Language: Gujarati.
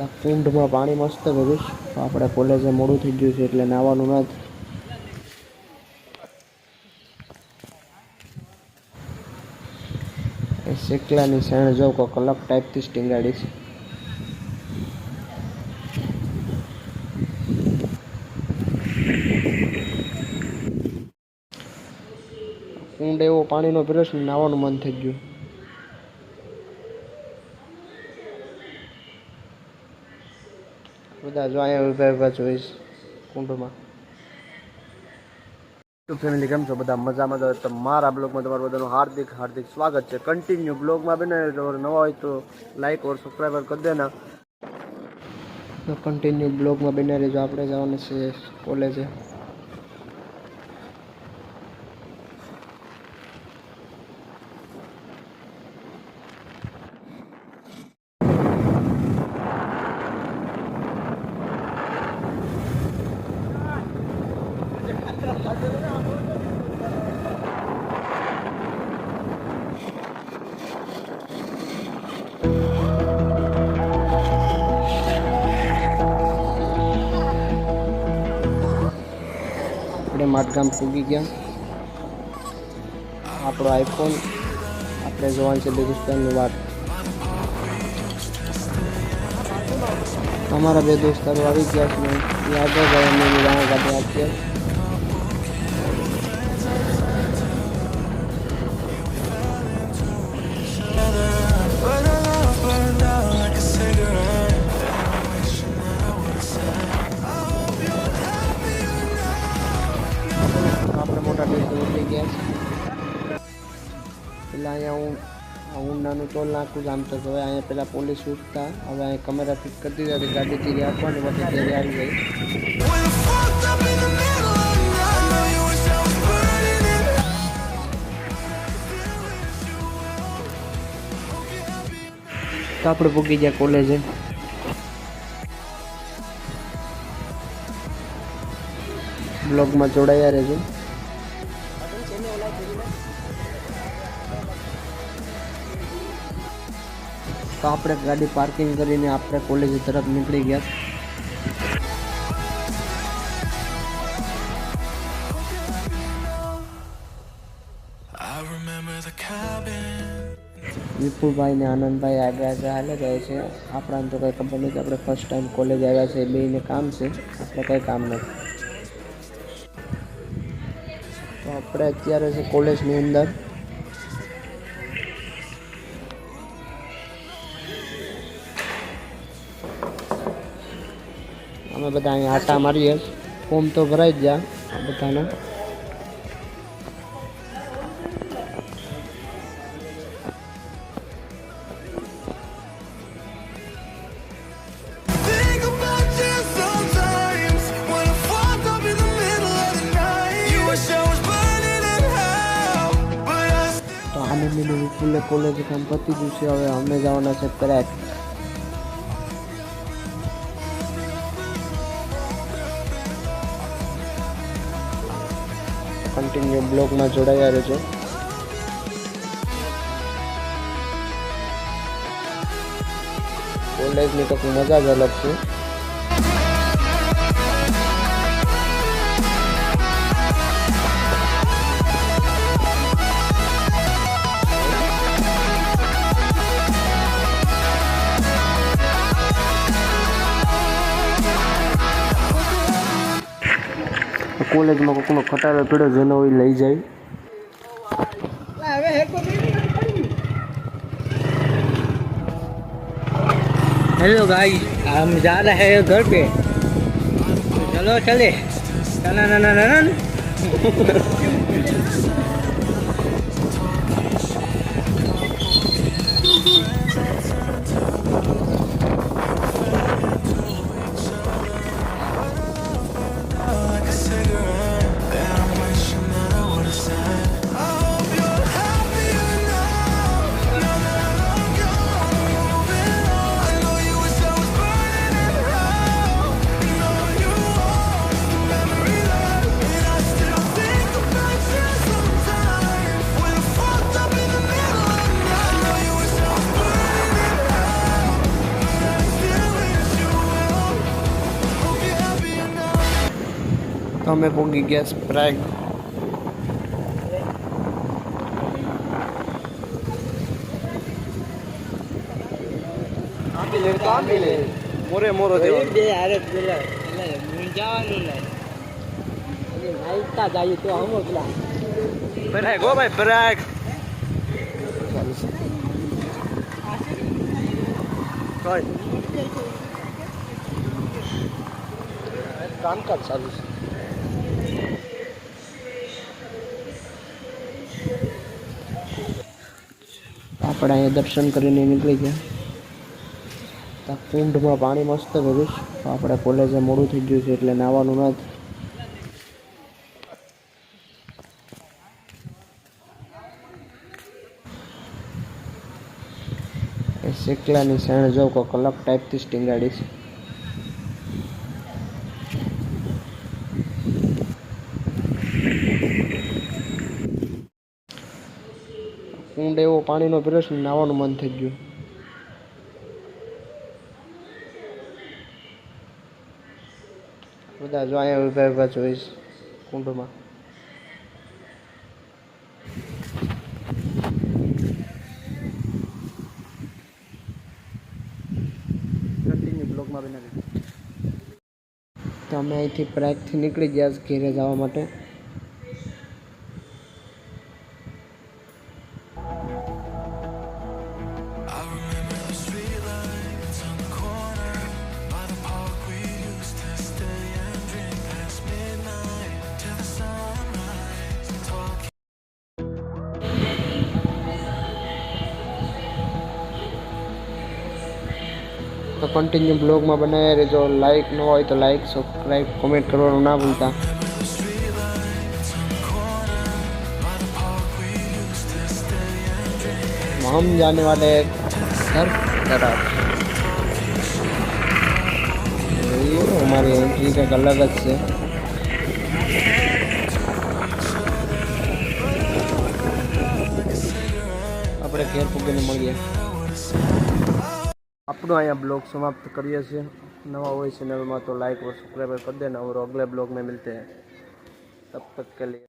તો કુંડમાં પાણી મસ્ત તો આપણે કોલેજે મોડું થઈ ગયું છે એટલે નાવાનું એ શેકલાની શેણ જો કોઈ કલક ટાઈપથી સ્ટીંગાડી છે. કુંડ એવો પાણીનો પીરસ ને નાવાનું મન થઈ ગયું. બધા જો અહીંયા ઊભા ઊભા જોઈશ કુંડમાં. ફેમિલી કેમ છો? બધા મજામાં તો મારા બ્લોગમાં તમારું બધાનું હાર્દિક હાર્દિક સ્વાગત છે. કન્ટિન્યુ બ્લોગમાં બને તમારે નવા હોય તો લાઈક ઓર સબસ્ક્રાઈબર કરી દેના. તો કન્ટિન્યુ બ્લોગમાં બને રહેજો. આપણે જવાનું છે કોલેજે માટગામ પૂગી ગયા. આપણો આઈફોન આપણે જોવાનું છે બેગુસ્તાનની વાત. અમારા બે દોસ્તારો આવી ગયા છે. આગળ ગયા એની રાહ કાઢી આપીએ હું હું નાનું ટોલ નાખું જ આમ તો હવે અહીંયા પેલા પોલીસ ઉઠતા, હવે અહીંયા કેમેરા ફિટ કરી દીધા હતી ગાડી ધીરે આપવાની વખતે ધીરે આવી ગઈ. તો આપણે પૂગી ગયા કોલેજે બ્લોગમાં જોડાયા રહેજો તો આપણે ગાડી પાર્કિંગ કરીને આપણે કોલેજ તરફ નીકળી ગયા. વિપુલભાઈ ને આનંદભાઈ આગળ આગળ હાલે જાય છે. આપણાને તો કંઈ ખબર નથી આપણે ફર્સ્ટ ટાઈમ કોલેજ આવ્યા છે બેને કામ છે. આપણે કંઈ કામ નથી. તો આપણે અત્યારે છે કોલેજની અંદર. અમે બધા અહીંયા આટા મારીએ ફોર્મ તો ભરાઈ જ ગયા બધાના આનંદીને વિપુલે કોલેજ કામ પતી ગયું છે હવે અમે જવાના છે ક્રેક કન્ટિન્યુ બ્લોગમાં જોડાયા રહેજો. કોલેજની તો મજા જ અલગ છે. કોલેજમાં કોઈનો ખટારો પીડો જેનો હોય લઈ જાય हेलो गाइस हम जा रहे हैं घर पे तो चलो चले ना ना ना ना નાઈતા જાય તો હમો પેલા બ્રેક હો ભાઈ બ્રેક કોઈ કામકાજ ચાલુ છે આપણે અહીંયા દર્શન કરીને નીકળી ગયા. ત્યાં કુંડમાં પાણી મસ્ત ભર્યું આપણે કોલેજે મોડું થઈ ગયું છે એટલે નાવાનું નથી શેકલાની શેણ જો અલગ ટાઈપથી સ્ટીંગાડી છે. કુંડ એવો પાણીનો પીરસ નાવાનું મન થઈ ગયું. બધા જો અહીંયા ઊભા ઊભા જોઈશ કુંડમાં. તમે અહીંથી પ્રાગથી નીકળી ગયા છે ઘેરે જવા માટે. તો કન્ટિન્યુ બ્લોગમાં બનાવ્યા રહેજો. લાઇક ન હોય તો લાઇક સબસ્ક્રાઈબ કોમેન્ટ કરવાનું ના ભૂલતા. હમ જાને વાલે ઘર અમારી એન્ટ્રી કંઈક અલગ જ છે. આપણે ઘેર પૂગીને મળીએ. આપણો અહીંયા બ્લોગ સમાપ્ત કરીએ છીએ નવા હોય ચેનલમાં તો લાઈક और सब्सक्राइब कर देना और अगले ब्लॉग में मिलते हैं तब तक के लिए